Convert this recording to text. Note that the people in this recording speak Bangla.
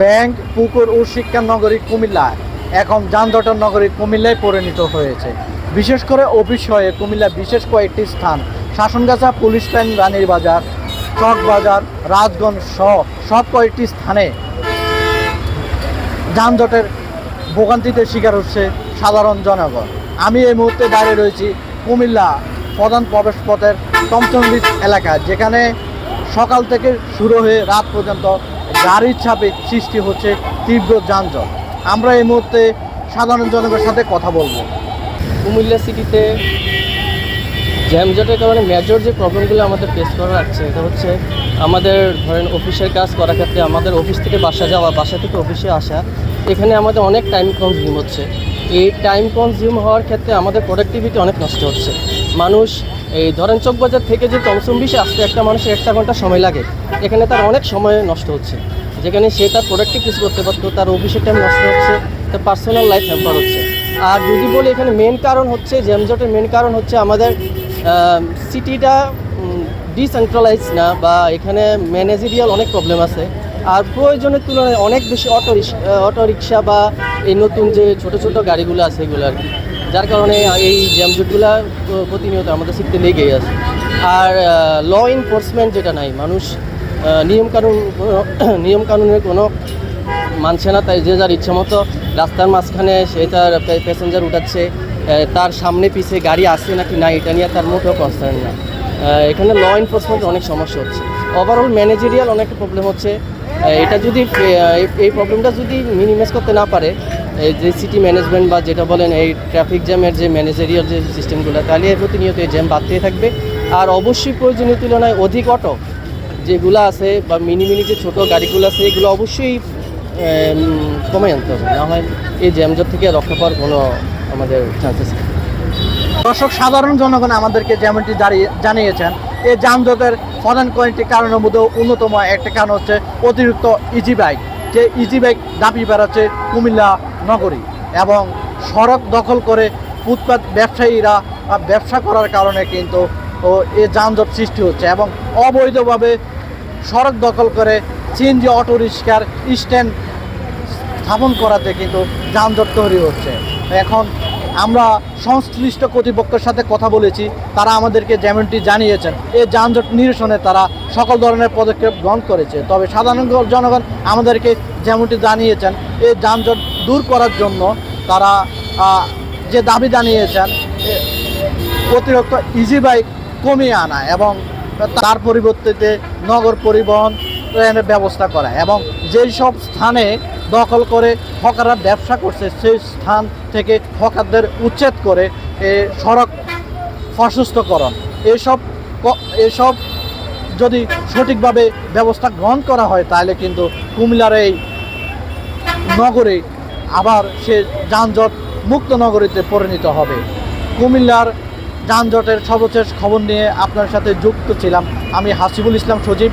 ব্যাংক, পুকুর ও শিক্ষা নগরী কুমিল্লা। এখন যানজটের নগরী কুমিল্লায় পরিণত হয়েছে। বিশেষ করে অফিস হয়ে কুমিল্লা বিশেষ কয়েকটি স্থান, শাসনগাছা, পুলিশ লাইন রানীর বাজার, চক বাজার, রাজগঞ্জ সহ সব কয়েকটি স্থানে যানজটের ভোগান্তিতে শিকার হচ্ছে সাধারণ জনগণ। আমি এই মুহূর্তে দাঁড়িয়ে রয়েছি কুমিল্লা প্রধান প্রবেশ পথের টমচন্ডিস এলাকায়, যেখানে সকাল থেকে শুরু হয়ে রাত পর্যন্ত গাড়ির চাপে সৃষ্টি হচ্ছে তীব্র যানজট। আমরা এই মুহূর্তে সাধারণ জনগণের সাথে কথা বলব। কুমিল্লা সিটিতে জ্যামজটের কারণে মেজর যে প্রবলেমগুলো আমাদের ফেস করা লাগছে এটা হচ্ছে আমাদের ধরেন অফিসের কাজ করার ক্ষেত্রে আমাদের অফিস থেকে বাসা যাওয়া, বাসা থেকে অফিসে আসা, এখানে আমাদের অনেক টাইম কনজিউম হচ্ছে। এই টাইম কনজিউম হওয়ার ক্ষেত্রে আমাদের প্রোডাক্টিভিটি অনেক নষ্ট হচ্ছে। মানুষ এই ধরেন চকবাজার থেকে যে টমসম বিশে আসতে একটা মানুষের একটা ঘণ্টা সময় লাগে। এখানে তার অনেক সময় নষ্ট হচ্ছে। যেখানে সে তার প্রোডাক্টিভ কিছু করতে পারতো, তার অফিসের টাইম নষ্ট হচ্ছে, তার পার্সোনাল লাইফ হ্যাম্পার হচ্ছে। আর যদি বলি এখানে মেন কারণ হচ্ছে জ্যামজটের মেন কারণ হচ্ছে আমাদের সিটিটা ডিসেন্ট্রালাইজ না, বা এখানে ম্যানেজেরিয়াল অনেক প্রবলেম আছে। আর প্রয়োজনের তুলনায় অনেক বেশি অটো অটো রিক্সা বা এই নতুন যে ছোট ছোট গাড়িগুলো আছে এগুলো আর কি। যার কারণে এই জ্যামজটগুলো প্রতিনিয়ত আমাদের সিটিতে লেগেই আছে। আর ল এনফোর্সমেন্ট যেটা নাই, মানুষ নিয়মকানুন নিয়মকানুনের কোনো মানছে না, তাই যে যার ইচ্ছা মতো রাস্তার মাঝখানে সে তার প্যাসেঞ্জার উঠাচ্ছে তার সামনে পিছে গাড়ি আসছে নাকি না এটা নিয়ে তার মোটেও কনসার্ন না। এখানে ল এনফোর্সমেন্ট অনেক সমস্যা হচ্ছে। ওভারঅল ম্যানেজেরিয়াল অনেক প্রবলেম হচ্ছে। এটা যদি এই- প্রবলেমটা যদি মিনিমাইজ করতে না পারে যে সিটি ম্যানেজমেন্ট বা যেটা বলেন, এই ট্রাফিক জ্যামের যে ম্যানেজেরিয়াল যে সিস্টেমগুলো তাহলে প্রতিনিয়ত এই জ্যাম বাড়তেই থাকবে। আর অবশ্যই প্রয়োজনীয় তুলনায় অধিক অটো যেগুলো আছে বা মিনি মিনি যে ছোটো গাড়িগুলো আছে, এগুলো অবশ্যই কমে আনতে হবে। না হয় এই জ্যামজট থেকে রক্ষা পাওয়ার কোনো আমাদের চান্সেস নেই। দর্শক, সাধারণ জনগণ আমাদেরকে যেমনটি জানিয়েছেন, এই যানজটের প্রধান কয়েকটি কারণের মধ্যে অন্যতম একটা কারণ হচ্ছে অতিরিক্ত ইজি বাইক যে ইজি বাইক দাবি বেড়াচ্ছে কুমিল্লা নগরী এবং সড়ক দখল করে ফুটপাত ব্যবসায়ীরা ব্যবসা করার কারণে কিন্তু, ও, এ যানজট সৃষ্টি হচ্ছে এবং অবৈধভাবে সড়ক দখল করে সিএনজি অটো রিক্সার স্ট্যান্ড স্থাপন করাতে কিন্তু যানজট তৈরি হচ্ছে। এখন আমরা সংশ্লিষ্ট কর্তৃপক্ষের সাথে কথা বলেছি, তারা আমাদেরকে যেমনটি জানিয়েছেন, এই যানজট নিরসনে তারা সকল ধরনের পদক্ষেপ গ্রহণ করেছে। তবে সাধারণ জনগণ আমাদেরকে যেমনটি জানিয়েছেন, এই যানজট দূর করার জন্য তারা যে দাবি জানিয়েছেন অতিরিক্ত ইজি বাইক কমিয়ে আনা এবং তার পরিবর্তে নগর পরিবহন ট্রেনের ব্যবস্থা করা এবং যেই সব স্থানে দখল করে হকাররা ব্যবসা করছে, সেই স্থান থেকে হকারদের উচ্ছেদ করে সড়ক অসুস্থকরণ এসব এসব যদি সঠিকভাবে ব্যবস্থা গ্রহণ করা হয়, তাহলে কিন্তু কুমিল্লার এই নগরে আবার সে যানজট মুক্ত নগরীতে পরিণত হবে। কুমিল্লার যানজটের সর্বশেষ খবর নিয়ে আপনার সাথে যুক্ত ছিলাম। আমি হাসিবুল ইসলাম সজীব।